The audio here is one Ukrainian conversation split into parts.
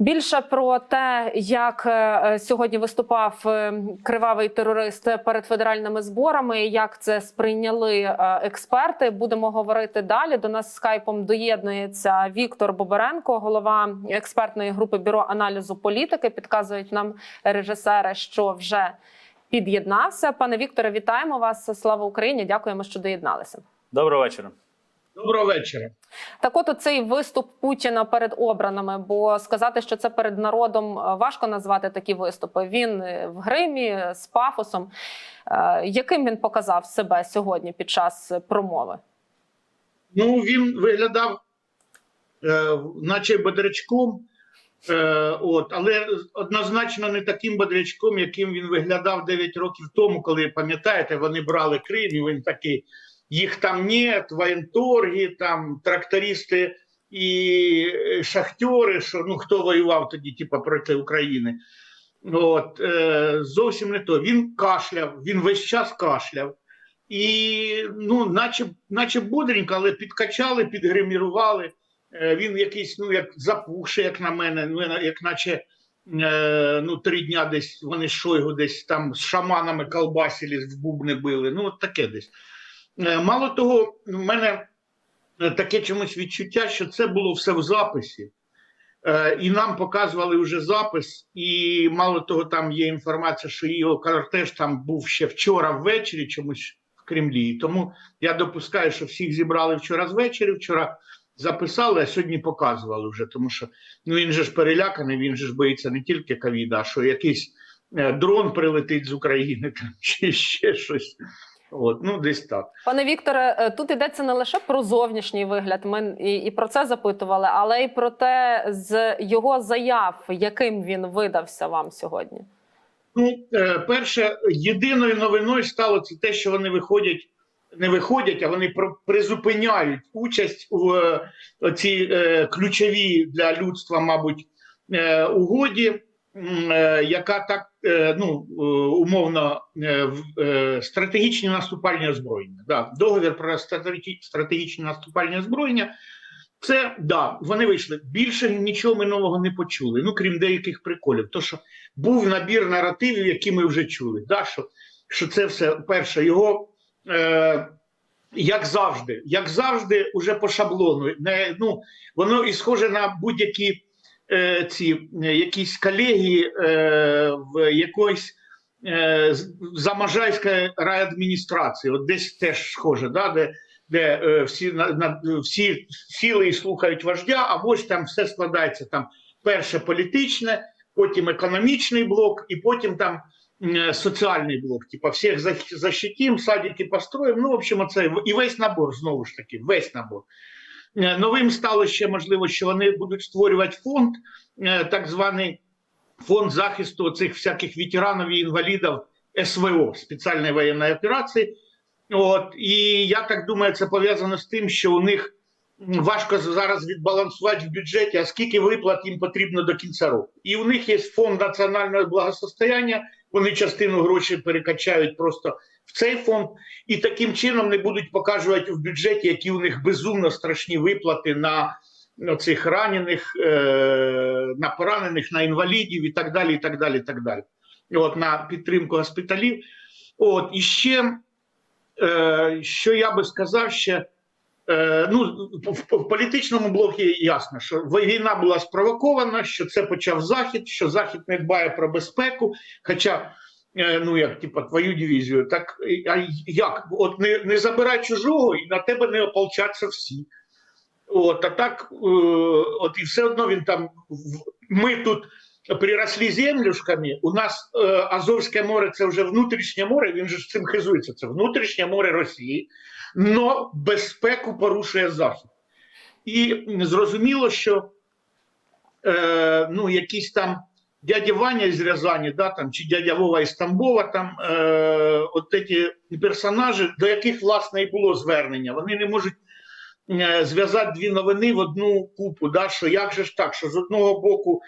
Більше про те, як е, сьогодні виступав е, кривавий терорист перед федеральними зборами, як це сприйняли е, експерти, будемо говорити далі. До нас скайпом доєднується Віктор Боберенко, голова експертної групи бюро аналізу політики. Підказують нам режисери, що вже під'єднався. Пане Вікторе, вітаємо вас! Слава Україні! Дякуємо, що доєдналися. Доброго вечора. Доброго вечора. Так, от цей виступ Путіна перед обраними, бо сказати, що це перед народом е, важко назвати такі виступи. Він е, в гримі е, з пафосом. Яким він показав себе сьогодні під час промови? Ну, він виглядав, е, наче бодрячком, е, от, але однозначно не таким бодрячком, яким він виглядав 9 років тому, коли пам'ятаєте, вони брали Крим, і він такий. Їх там нет, воєнторги, там трактористи і е, шахтери, що ну хто воював тоді, типу, проти України. От, е, зовсім не то. Він кашляв, він весь час кашляв. І ну, наче, наче бодренько, але підкачали, підгримірували. Е, він якийсь, ну, як запухший, як на мене, ну, як наче е, ну, три дня десь вони Шойгу десь там з шаманами колбасились, в бубни били. Ну, от таке десь. Е, Мало того, в мене е, таке чомусь відчуття, що це було все в записі. Е, І нам показували вже запис, і мало того, там є інформація, що його кортеж там був ще вчора ввечері, чомусь в Кремлі. Тому я допускаю, що всіх зібрали вчора звечері, вчора записали, а сьогодні показували вже. Тому що ну він же ж переляканий, він же ж боїться не тільки ковіда, а що якийсь дрон прилетить з України там, чи ще щось. От, ну десь так. Пане Вікторе, е, тут йдеться не лише про зовнішній вигляд. Ми і, і про це запитували, але й про те, з його заяв, яким він видався вам сьогодні. Ну, е, перше, єдиною новиною стало це те, що вони виходять, не виходять, а вони призупиняють участь у е, цій ключовій для людства, мабуть, угоді, яка так е, ну, е, умовно е, е, стратегічні наступальні озброєння. Да, договір про стратегічні наступальні озброєння. Це да, вони вийшли. Більше нічого ми нового не почули. Ну крім деяких приколів. То що був набір наративів, які ми вже чули. Да, що, що це все перше, його е, як завжди, як завжди, уже по шаблону. Не, ну, воно і схоже на будь-які е, ці е, якісь колегії е, в якоїсь е, Замажайської райадміністрації. От десь теж схоже, да, де, де е, всі, на, на, всі сіли слухають вождя, а ось там все складається там перше політичне, потім економічний блок, і потім там соціальний блок. Типа всіх защитим, садики построїмо. Ну, в общем, оце і весь набор знову ж таки, весь набор. Е, Новим стало ще можливо, що вони будуть створювати фонд, е, так званий фонд захисту цих всяких ветеранів і інвалідів СВО спеціальної воєнної операції. От і я так думаю, це пов'язано з тим, що у них важко зараз відбалансувати в бюджеті, а скільки виплат їм потрібно до кінця року. І у них є фонд національного благосостояння. Вони частину грошей перекачають просто в цей фонд, і таким чином не будуть показувати в бюджеті, які у них безумно страшні виплати на цих ранених, е, на поранених, на інвалідів і так далі. і так далі, і так далі. І От на підтримку госпіталів. От і ще, е, що я би сказав, ще. Е, ну, в, політичному блокі ясно, що війна була спровокована, що це почав Захід, що Захід не дбає про безпеку. Хоча, ну як типа твою дивізію, так а як? От не, не забирай чужого, і на тебе не ополчаться всі. От, а так, е, от і все одно він там. Ми тут приросли землюшками. У нас е, Азовське море це вже внутрішнє море. Він же цим хизується. Це внутрішнє море Росії, но безпеку порушує Захід. І зрозуміло, що е, ну, якісь там дядя Ваня из Рязани, да, там, чи дядя Вова із Тамбова, там е, от ці персонажі, до яких власне і було звернення, вони не можуть е, зв'язати дві новини в одну купу. Да, що як же ж так, що з одного боку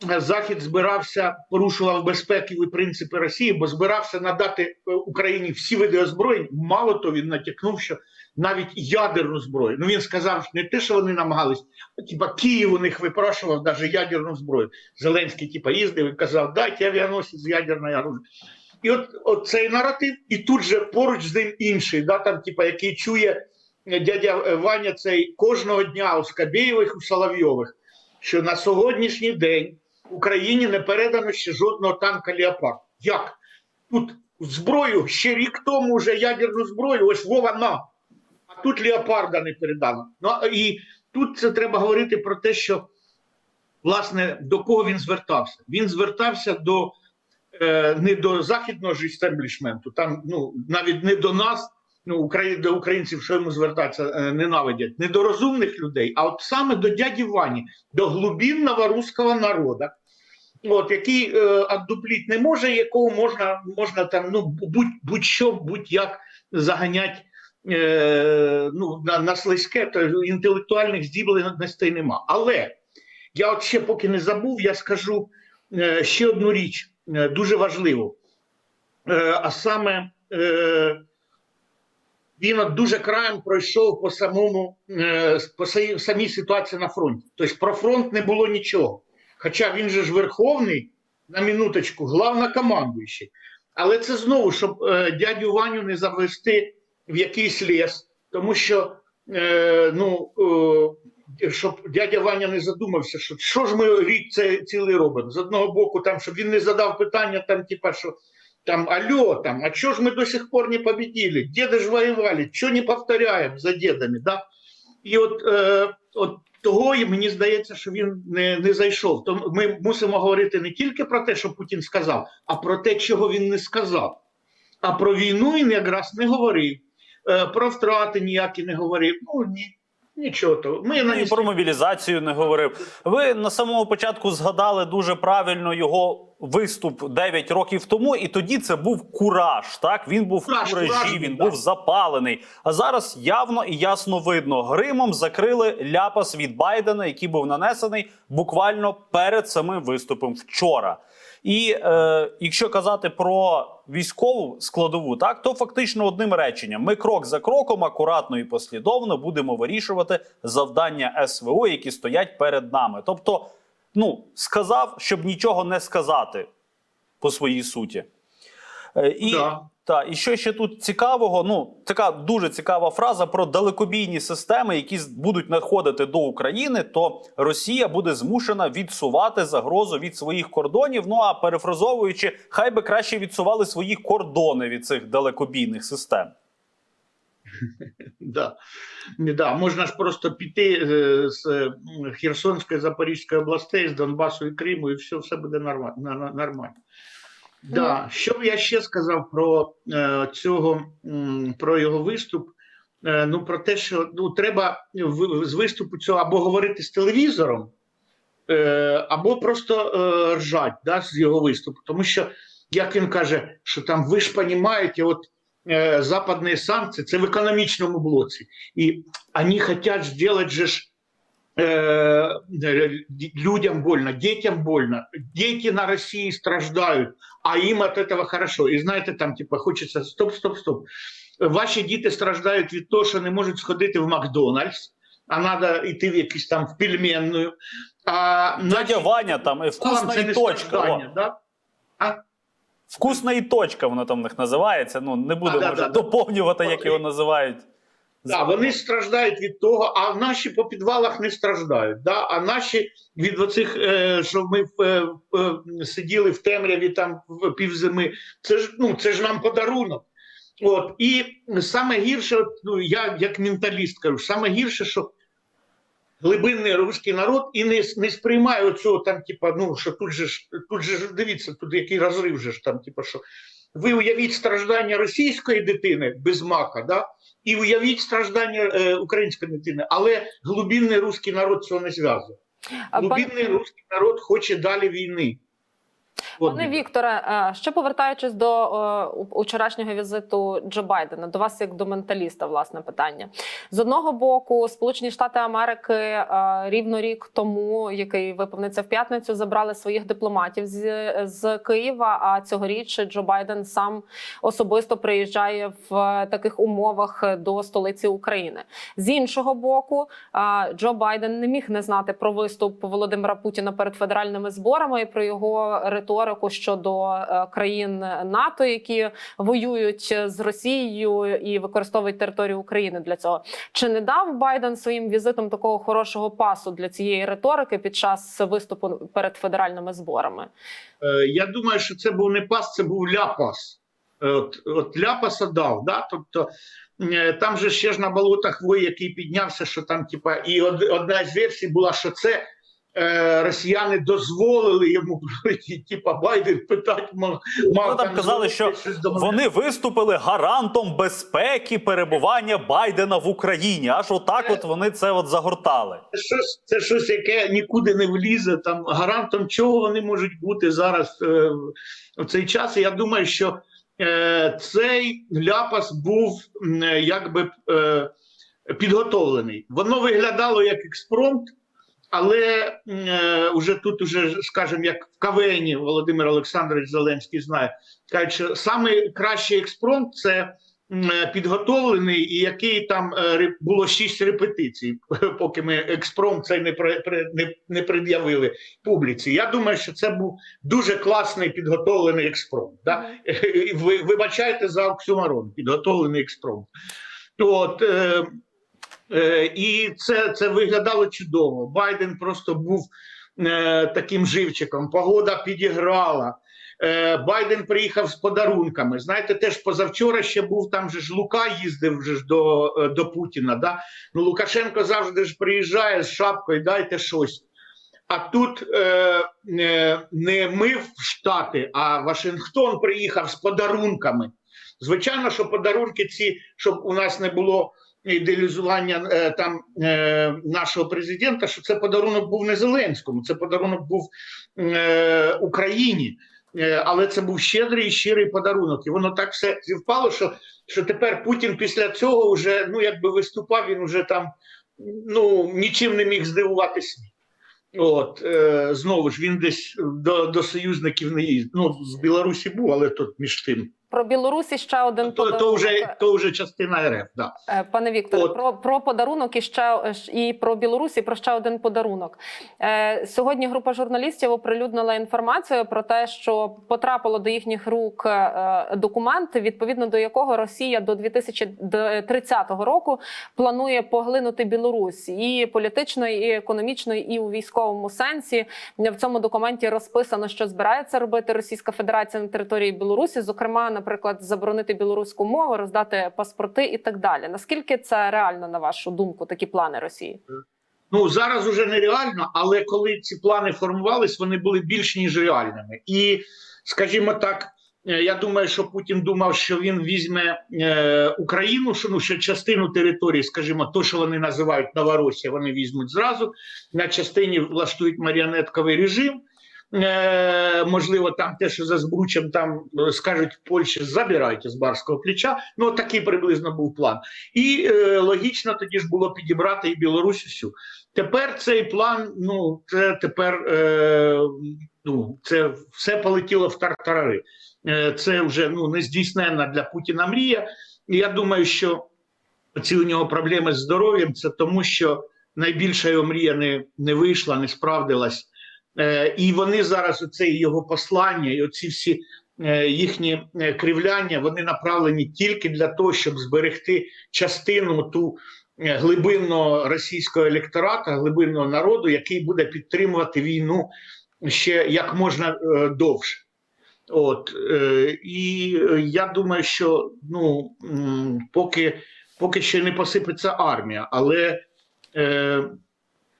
Захід збирався порушував безпекові принципи Росії, бо збирався надати е, Україні всі види озброєнь. Мало то він натякнув, що навіть ядерну зброю. Ну він сказав не те, що вони намагались, а типа Київ у них випрашував навіть ядерну зброю. Зеленський, типа, їздив і казав, дайте авіаносець з ядерною оружием. І от, от цей наратив, і тут же поруч з ним інший, да, там, типа, який чує е, дядя е, Ваня цей кожного дня у Скабєєвих, у Соловйових, що на сьогоднішній день Україні не передано ще жодного танка Леопард. Як? Тут зброю ще рік тому вже ядерну зброю, ось Вова на. А тут Леопарда не передано. Ну і тут це треба говорити про те, що власне до кого він звертався. Він звертався до е, не до західного ж істеблішменту, там ну навіть не до нас, ну до українців, що йому звертатися, е, ненавидять, не до розумних людей, а от саме до дяді Вані, до глубинного руського народу. От який е, отдупліть не може, якого можна можна там ну будь будь-що, будь-як заганять е, ну, на, на слизьке, то інтелектуальних здібленостей нема. Але я от ще поки не забув, я скажу е, ще одну річ е, дуже важливу. Е, а саме е, він от дуже краєм пройшов по самому е, по самій- ситуації на фронті. Тобто про фронт не було нічого. Хоча він же ж верховний, на минуточку, главнокомандуючий. Але це знову, щоб е, дядю Ваню не завести в якийсь ліс, тому що е, ну, щоб дядя Ваня не задумався, що що ж ми рік це цілий робимо. З одного боку, там, щоб він не задав питання, там, типа, що там, алло, там, а що ж ми до сих пор не победили? Деды ж воювали, що не повторяємо за дедами, да? І от, е, от того і мені здається, що він не, не зайшов. Тому ми мусимо говорити не тільки про те, що Путін сказав, а про те, чого він не сказав. А про війну він якраз не говорив, е, про втрати ніякі не говорив. Ну ні, нічого того. Ми Ну, на і про мобілізацію не говорив. Ви на самому початку згадали дуже правильно його виступ 9 років тому, і тоді це був кураж. Так він був Кураж, в куражі, кураж, він да. був запалений. А зараз явно і ясно видно, гримом закрили ляпас від Байдена, який був нанесений буквально перед самим виступом вчора. І е, якщо казати про військову складову, так то фактично одним реченням: ми крок за кроком, акуратно і послідовно будемо вирішувати завдання СВО, які стоять перед нами. Тобто, ну сказав, щоб нічого не сказати по своїй суті. Е, і, Да. Та, і що ще тут цікавого? Ну, така дуже цікава фраза про далекобійні системи, які будуть надходити до України, то Росія буде змушена відсувати загрозу від своїх кордонів. Ну а перефразовуючи, хай би краще відсували свої кордони від цих далекобійних систем. Да. Да. Можна ж просто піти е, з е, Херсонської, Запорізької областей, з Донбасу і Криму, і все, все буде нормально. нормально. Да. Що б я ще сказав про е, цього, м, про його виступ? Е, ну, про те, що ну, треба в- з виступу цього або говорити з телевізором, е, або просто е, ржать да, з його виступу. Тому що, як він каже, що там ви ж розумієте, от э, западные санкции, це в економічному блоці. І вони хочуть зробити же ж э, э, людям больно, детям больно. Дети на России страждають, а їм от этого хорошо. І знаєте, там типа хочеться стоп, стоп, стоп. Ваші діти страждають від того, що не можуть сходити в Макдональдс, а треба йти в якусь там в пельменную. А Дядя наші Ваня там і вкусна це і точка. Да? А? вкусна і точка, воно там в них називається. Ну не буду А, да, може, да, да. доповнювати, як його називають. Да, вони страждають від того, а наші по підвалах не страждають. Да? А наші від оцих, е, що ми е, е, сиділи в темряві там в півзими, це ж ну це ж нам подарунок. От і саме гірше, ну я як менталіст кажу, саме гірше, що глибинний руський народ і не, не сприймає оцього там, типа, ну що тут же тут же ж дивіться, тут який розрив же ж там, типа, що ви уявіть страждання російської дитини без мака, да? І уявіть страждання е, української дитини, але глибинний руський народ цього не зв'язує. Глубинний пан- Глибинний народ хоче далі війни. Пане Вікторе, е, ще повертаючись до е, вчорашнього візиту Джо Байдена, до вас як до менталіста, власне питання з одного боку, Сполучені Штати Америки е, рівно рік тому, який виповниться в п'ятницю, забрали своїх дипломатів з, з Києва. А цьогоріч Джо Байден сам особисто приїжджає в таких умовах до столиці України. З іншого боку, Джо Байден не міг не знати про виступ Володимира Путіна перед федеральними зборами і про його риторику щодо е, країн НАТО, які воюють з Росією і використовують територію України для цього. Чи не дав Байден своїм візитом такого хорошого пасу для цієї риторики під час виступу перед федеральними зборами? Е, Я думаю, що це був не пас, це був ляпас. Е, От, от ляпаса дав, да? тобто там же ще ж на болотах вой, який піднявся, що там, типа, і од, одна з версій була, що це е, росіяни дозволили йому типа Байден питати, мав, мав Ну, там казали, що. Вони виступили гарантом безпеки перебування Байдена в Україні. Аж отак, от вони це от загортали. Це щось, це щось, яке нікуди не влізе. Там гарантом чого вони можуть бути зараз е, в цей час. І я думаю, що е, цей ляпас був е, якби е, підготовлений. Воно виглядало як експромт, але е, уже тут, уже, скажімо, як в КВНі Володимир Олександрович Зеленський знає, кажуть, що саме кращий експромт це е, підготовлений, і який там е, було шість репетицій, поки ми експромт цей не, не, не пред'явили публіці. Я думаю, що це був дуже класний підготовлений експромт. Да? Ви вибачайте за оксюмарон, підготовлений експромт. От, е, е, і це, це виглядало чудово. Байден просто був е, таким живчиком. Погода підіграла. Е, Байден приїхав з подарунками. Знаєте, теж позавчора ще був там же ж Лука їздив вже ж до, е, до Путіна. Да? Ну, Лукашенко завжди ж приїжджає з шапкою, дайте щось. А тут е, е, не ми в Штати, а Вашингтон приїхав з подарунками. Звичайно, що подарунки ці, щоб у нас не було ідеалізування е, там е, нашого президента, що це подарунок був не Зеленському, це подарунок був е, Україні. Але це був щедрий і щирий подарунок. І воно так все зівпало, що, що тепер Путін після цього вже ну якби виступав, він вже там ну нічим не міг здивувати світ. От е, знову ж він десь до, до союзників не їздив. Ну з Білорусі був, але тут між тим. Про Білорусі ще один То, подарунок. то вже то вже частина РФ. Да. Е, Пане Вікторе, От. про, про подарунок і ще і про Білорусь, і про ще один подарунок. Е, сьогодні група журналістів оприлюднила інформацію про те, що потрапило до їхніх рук е, документ, відповідно до якого Росія до 2030 року планує поглинути Білорусь і політично, і економічно, і у військовому сенсі. В цьому документі розписано, що збирається робити Російська Федерація на території Білорусі, зокрема, наприклад, заборонити білоруську мову, роздати паспорти і так далі. Наскільки це реально, на вашу думку, такі плани Росії? Ну зараз уже нереально, але коли ці плани формувались, вони були більш ніж реальними. І, скажімо так, е, я думаю, що Путін думав, що він візьме е, Україну, що ну що частину території, скажімо, то, що вони називають Новоросія, вони візьмуть зразу. На частині влаштують маріонетковий режим. Е, можливо, там те, що за збручем там е, скажуть Польщі, забирайте з барського плеча. Ну такий приблизно був план. І е, логічно тоді ж було підібрати і Білорусь усю. Тепер цей план, ну це тепер е, ну це все полетіло в тартарари. Е, це вже ну не здійсненна для Путіна мрія. Я думаю, що ці у нього проблеми з здоров'ям це тому, що найбільша його мрія не, не вийшла, не справдилась. Е, і вони зараз оце його послання, і оці всі е, їхні е, кривляння, вони направлені тільки для того, щоб зберегти частину ту глибинного російського електората, глибинного народу, який буде підтримувати війну ще як можна довше. От і я думаю, що ну поки, поки ще не посипеться армія, але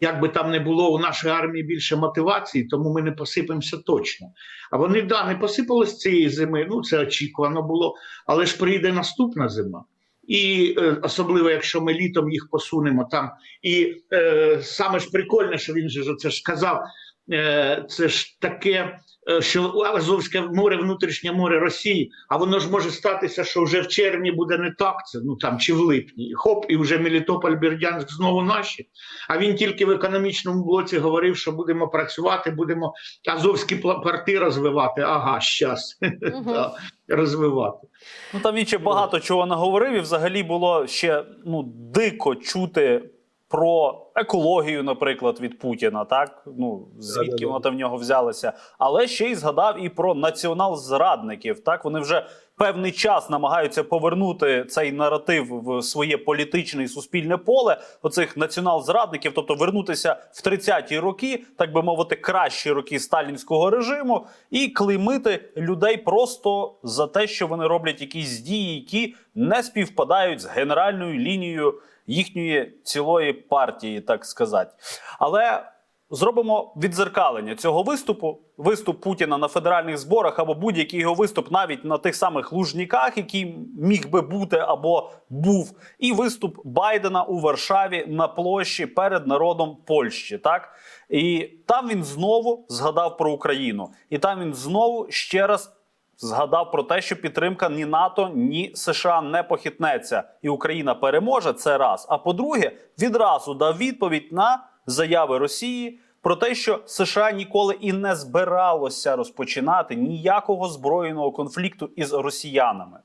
як би там не було у нашої армії більше мотивації, тому ми не посипемося точно. А вони да не посипались цієї зими. Ну це очікувано було, але ж прийде наступна зима. І е, особливо, якщо ми літом їх посунемо там. І е, саме ж прикольне, що він же ж оце ж сказав, це ж таке, е, що Азовське море, внутрішнє море Росії, а воно ж може статися, що вже в червні буде не так. Це ну там чи в липні. Хоп, і вже Мелітополь, Бердянськ знову наші. А він тільки в економічному блоці говорив, що будемо працювати, будемо азовські порти розвивати. Ага, щас розвивати. Ну там він ще багато чого наговорив, і взагалі було ще ну дико чути про екологію, наприклад, від Путіна. Так ну звідки воно там в нього взялося, але ще й згадав і про націонал-зрадників. Так вони вже певний час намагаються повернути цей наратив в своє політичне і суспільне поле оцих націонал-зрадників, тобто вернутися в 30-ті роки, так би мовити, кращі роки сталінського режиму, і клеймити людей просто за те, що вони роблять якісь дії, які не співпадають з генеральною лінією їхньої цілої партії, так сказати. Але зробимо відзеркалення цього виступу. Виступ Путіна на федеральних зборах або будь-який його виступ навіть на тих самих лужніках, який міг би бути або був, і виступ Байдена у Варшаві на площі перед народом Польщі. Так і там він знову згадав про Україну, і там він знову ще раз згадав про те, що підтримка ні НАТО, ні США не похитнеться, і Україна переможе це раз. А по-друге, відразу дав відповідь на заяви Росії про те, що США ніколи і не збиралося розпочинати ніякого збройного конфлікту із росіянами.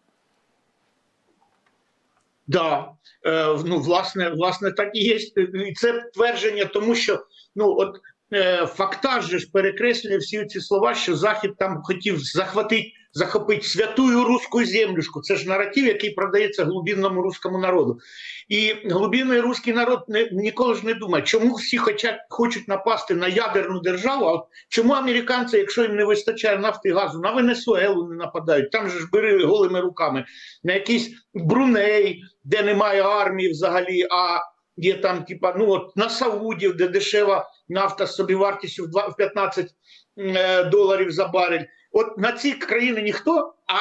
Да, е, ну власне, власне, так і є. Це твердження, тому що ну от фактаж же ж перекреслює всі ці слова, що Захід там хотів захватити, захопити святую руську землюшку. Це ж наратив, який продається глубинному руському народу. І глубинний руський народ не, ніколи ж не думає, чому всі хочуть, хочуть напасти на ядерну державу. А чому американці, якщо їм не вистачає нафти і газу, на Венесуелу не нападають? Там же ж бери голими руками на якийсь Бруней, де немає армії взагалі, а є там, типа, ну от на Саудів, де дешева нафта з собівартістю в в 15 е, доларів за барель. От на ці країни ніхто, а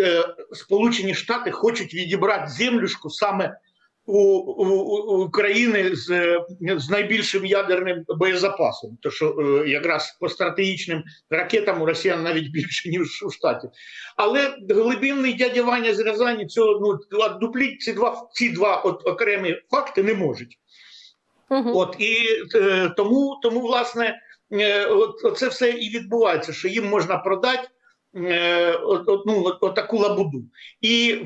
е, Сполучені Штати хочуть відібрати землюшку саме у, у, у України з, е, з найбільшим ядерним боєзапасом. То що е, якраз по стратегічним ракетам у росіян навіть більше, ніж у Штатів. Але глибинний дядя Ваня з Рязані цього ну дупліть ці два ці два от окремі факти не можуть. Мгм. От і е, тому, тому власне, е, от, це все і відбувається, що їм можна продати. Е, ну, от, от лабуду, і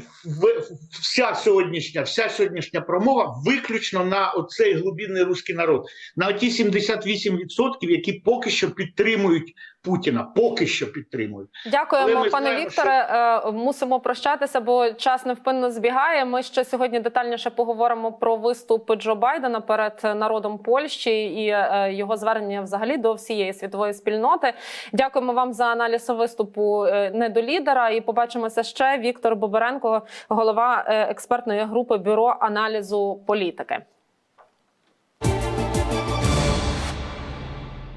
вся сьогоднішня, вся сьогоднішня промова виключно на оцей глибинний руський народ, на ті 78%, які поки що підтримують Путіна, поки що підтримують. Дякуємо, пане знаємо, Вікторе. Е, Мусимо прощатися, бо час невпинно збігає. Ми ще сьогодні детальніше поговоримо про виступ Джо Байдена перед народом Польщі і е, його звернення взагалі до всієї світової спільноти. Дякуємо вам за аналіз виступу е, недолідера. І побачимося ще. Віктор Боберенко, голова експертної групи бюро аналізу політики.